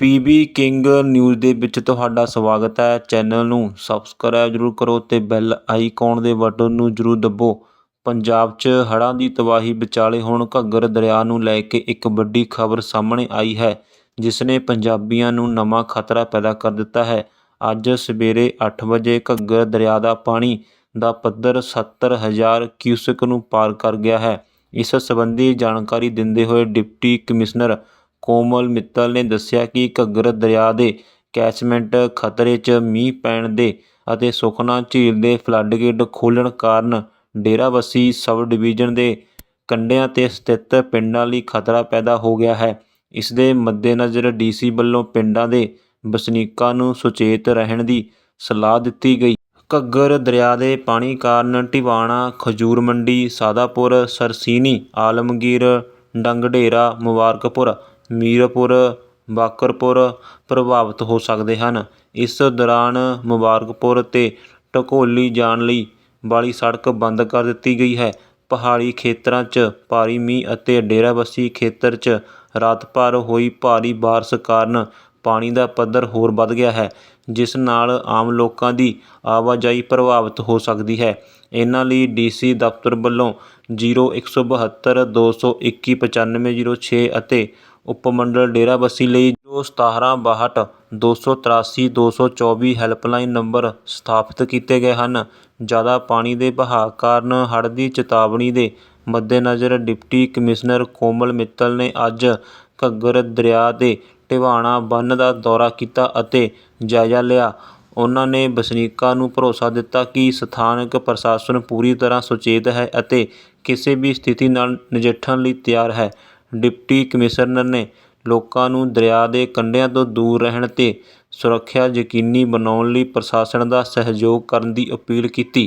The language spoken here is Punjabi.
ਪੀਬੀ ਕਿੰਗ ਨਿਊਜ਼ ਦੇ ਵਿੱਚ ਤੁਹਾਡਾ ਸਵਾਗਤ ਹੈ। ਚੈਨਲ ਨੂੰ ਸਬਸਕ੍ਰਾਈਬ ਜ਼ਰੂਰ ਕਰੋ ਤੇ ਬੈਲ ਆਈਕਨ ਦੇ ਬਟਨ ਨੂੰ ਜ਼ਰੂਰ ਦੱਬੋ। ਪੰਜਾਬ 'ਚ ਹੜ੍ਹਾਂ ਦੀ ਤਬਾਹੀ ਵਿਚਾਲੇ ਹੁਣ ਘੱਗਰ ਦਰਿਆ ਨੂੰ ਲੈ ਕੇ ਇੱਕ ਵੱਡੀ ਖਬਰ ਸਾਹਮਣੇ ਆਈ ਹੈ, ਜਿਸ ਨੇ ਪੰਜਾਬੀਆਂ ਨੂੰ ਨਵਾਂ ਖਤਰਾ ਪੈਦਾ ਕਰ ਦਿੱਤਾ ਹੈ। ਅੱਜ ਸਵੇਰੇ 8 ਵਜੇ ਘੱਗਰ ਦਰਿਆ ਦਾ ਪਾਣੀ ਦਾ ਪੱਧਰ 70000 ਕਿਊਸਕ ਨੂੰ ਪਾਰ ਕਰ ਗਿਆ ਹੈ। ਇਸ ਸੰਬੰਧੀ ਜਾਣਕਾਰੀ ਦਿੰਦੇ ਹੋਏ ਡਿਪਟੀ ਕਮਿਸ਼ਨਰ ਕੋਮਲ ਮਿੱਤਲ ਨੇ ਦੱਸਿਆ ਕਿ ਘੱਗਰ ਦਰਿਆ ਦੇ ਕੈਚਮੈਂਟ ਖਤਰੇ 'ਚ ਮੀਂਹ ਪੈਣ ਦੇ ਅਤੇ ਸੁਖਨਾ ਝੀਲ ਦੇ ਫਲੱਡਗੇਟ ਖੋਲ੍ਹਣ ਕਾਰਨ ਡੇਰਾਬੱਸੀ ਸਬ ਡਿਵੀਜ਼ਨ ਦੇ ਕੰਢਿਆਂ 'ਤੇ ਸਥਿਤ ਪਿੰਡਾਂ ਲਈ ਖਤਰਾ ਪੈਦਾ ਹੋ ਗਿਆ ਹੈ। ਇਸ ਦੇ ਮੱਦੇਨਜ਼ਰ ਡੀਸੀ ਵੱਲੋਂ ਪਿੰਡਾਂ ਦੇ ਵਸਨੀਕਾਂ ਨੂੰ ਸੁਚੇਤ ਰਹਿਣ ਦੀ ਸਲਾਹ ਦਿੱਤੀ ਗਈ। ਘੱਗਰ ਦਰਿਆ ਦੇ ਪਾਣੀ ਕਾਰਨ ਟਿਵਾਣਾ, ਖਜੂਰ ਮੰਡੀ, ਸਾਦਾਪੁਰ, ਸਰਸੀਨੀ, ਆਲਮਗੀਰ ਡੰਗਢੇਰਾ ਮੁਬਾਰਕਪੁਰ ਮੀਰਪੁਰ, ਬਾਕਰਪੁਰ ਪ੍ਰਭਾਵਿਤ ਹੋ ਸਕਦੇ ਹਨ। ਇਸ ਦੌਰਾਨ ਮੁਬਾਰਕਪੁਰ ਅਤੇ ਢਕੋਲੀ ਜਾਣ ਲਈ ਵਾਲੀ ਸੜਕ ਬੰਦ ਕਰ ਦਿੱਤੀ ਗਈ ਹੈ। ਪਹਾੜੀ ਖੇਤਰਾਂ 'ਚ ਭਾਰੀ ਮੀਂਹ ਅਤੇ ਡੇਰਾਬੱਸੀ ਖੇਤਰ 'ਚ ਰਾਤ ਭਰ ਹੋਈ ਭਾਰੀ ਬਾਰਸ਼ ਕਾਰਨ ਪਾਣੀ ਦਾ ਪੱਧਰ ਹੋਰ ਵੱਧ ਗਿਆ ਹੈ, ਜਿਸ ਨਾਲ ਆਮ ਲੋਕਾਂ ਦੀ ਆਵਾਜਾਈ ਪ੍ਰਭਾਵਿਤ ਹੋ ਸਕਦੀ ਹੈ। ਇਹਨਾਂ ਲਈ ਡੀਸੀ ਦਫ਼ਤਰ ਵੱਲੋਂ 0172 221 9506 ਅਤੇ ਉਪਮੰਡਲ ਡੇਰਾਬੱਸੀ ਲਈ ਜੋ 1762 283 224 ਹੈਲਪਲਾਈਨ ਨੰਬਰ ਸਥਾਪਿਤ ਕੀਤੇ ਗਏ ਹਨ। ਜ਼ਿਆਦਾ ਪਾਣੀ ਦੇ ਬਹਾਅ ਕਾਰਨ ਹੜ੍ਹ ਦੀ ਚੇਤਾਵਨੀ ਦੇ ਮੱਦੇਨਜ਼ਰ ਡਿਪਟੀ ਕਮਿਸ਼ਨਰ ਕੋਮਲ ਮਿੱਤਲ ਨੇ ਅੱਜ ਘੱਗਰ ਦਰਿਆ ਦੇ ਢਿਵਾਣਾ ਬੰਨ੍ਹ ਦਾ ਦੌਰਾ ਕੀਤਾ ਅਤੇ ਜਾਇਜ਼ਾ ਲਿਆ। ਉਨ੍ਹਾਂ ਨੇ ਵਸਨੀਕਾਂ ਨੂੰ ਭਰੋਸਾ ਦਿੱਤਾ ਕਿ ਸਥਾਨਕ ਪ੍ਰਸ਼ਾਸਨ ਪੂਰੀ ਤਰ੍ਹਾਂ ਸੁਚੇਤ ਹੈ ਅਤੇ ਕਿਸੇ ਵੀ ਸਥਿਤੀ ਨਾਲ ਨਜਿੱਠਣ ਲਈ ਤਿਆਰ ਹੈ। ਡਿਪਟੀ ਕਮਿਸ਼ਨਰ ਨੇ ਲੋਕਾਂ ਨੂੰ ਦਰਿਆ ਦੇ ਕੰਢਿਆਂ ਤੋਂ ਦੂਰ ਰਹਿਣ ਤੇ ਸੁਰੱਖਿਆ ਯਕੀਨੀ ਬਣਾਉਣ ਲਈ ਪ੍ਰਸ਼ਾਸਨ ਦਾ ਸਹਿਯੋਗ ਕਰਨ ਦੀ ਅਪੀਲ ਕੀਤੀ।